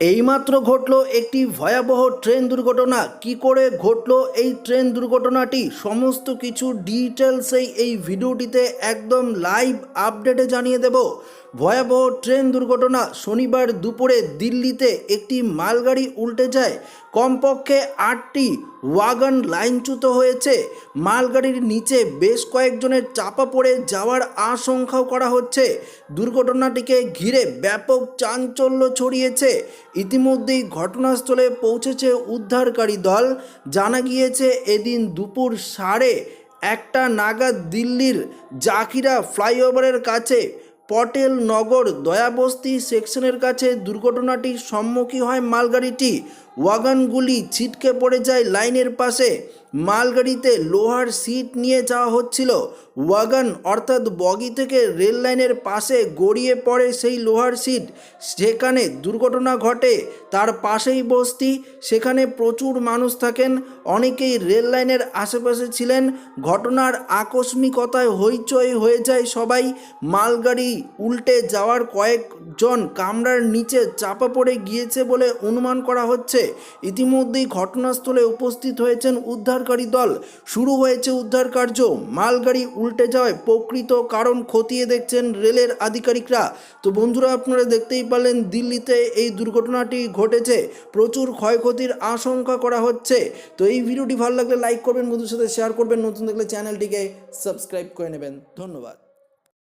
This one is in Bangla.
এইমাত্র ঘটল একটি ভয়াবহ ট্রেন দুর্ঘটনা। কি করে ঘটল এই ট্রেন দুর্ঘটনাটি? সমস্ত কিছু ডিটেলসেই এই ভিডিওটিতে একদম লাইভ আপডেটে জানিয়ে দেব। ভয়াবহ ট্রেন দুর্ঘটনা শনিবার দুপুরে দিল্লিতে একটি মালগাড়ি উল্টে যায়। কমপক্ষে আটটি ওয়াগন লাইনচ্যুত হয়েছে। মালগাড়ির নিচে বেশ কয়েকজনের চাপা পড়ে যাওয়ার আশঙ্কাও করা হচ্ছে। দুর্ঘটনাটিকে ঘিরে ব্যাপক চাঞ্চল্য ছড়িয়েছে। ইতিমধ্যেই ঘটনাস্থলে পৌঁছেছে উদ্ধারকারী দল। জানা গিয়েছে, এদিন দুপুর সাড়ে একটা নাগাদ দিল্লির জাকিরা ফ্লাইওভারের কাছে পটেল নগর দয়াবস্তি সেকশনের কাছে দুর্ঘটনাটির সম্মুখীন হয় মালগাড়িটি। ওয়াগনগুলি ছিটকে পড়ে যায় লাইনের পাশে। মালগাড়িতে লোহার সিট নিয়ে যাওয়া হচ্ছিল। ওয়াগন অর্থাৎ বগি থেকে রেল লাইনের পাশে গড়িয়ে পড়ে সেই লোহার সিট। সেখানে দুর্ঘটনা ঘটে, তার পাশেই বস্তি, সেখানে প্রচুর মানুষ থাকেন, অনেকেই রেল লাইনের আশেপাশে ছিলেন। ঘটনার আকস্মিকতায় হইচই হয়ে যায় সবাই। মালগাড়ি উল্টে যাওয়ার কয়েকজন কামরার নিচে চাপা পড়ে গিয়েছে বলে অনুমান করা হচ্ছে। ইতিমধ্যেই ঘটনাস্থলে উপস্থিত হয়েছেন উদ্ধারকারী দল। শুরু হয়েছে উদ্ধার কার্য। মালগাড়ি উল্টে যাওয়ায় প্রকৃত কারণ খতিয়ে দেখছেন রেলের আধিকারিকরা। তো বন্ধুরা, আপনারা দেখতেই পারলেন, দিল্লিতে এই দুর্ঘটনাটি ঘটেছে। প্রচুর ক্ষয়ক্ষতির আশঙ্কা করা হচ্ছে। তো এই ভিডিওটি ভালো লাগলে লাইক করবেন বন্ধুর সাথে শেয়ার করবেন। নতুন দেখলে চ্যানেলটিকে সাবস্ক্রাইব করে নেবেন। ধন্যবাদ।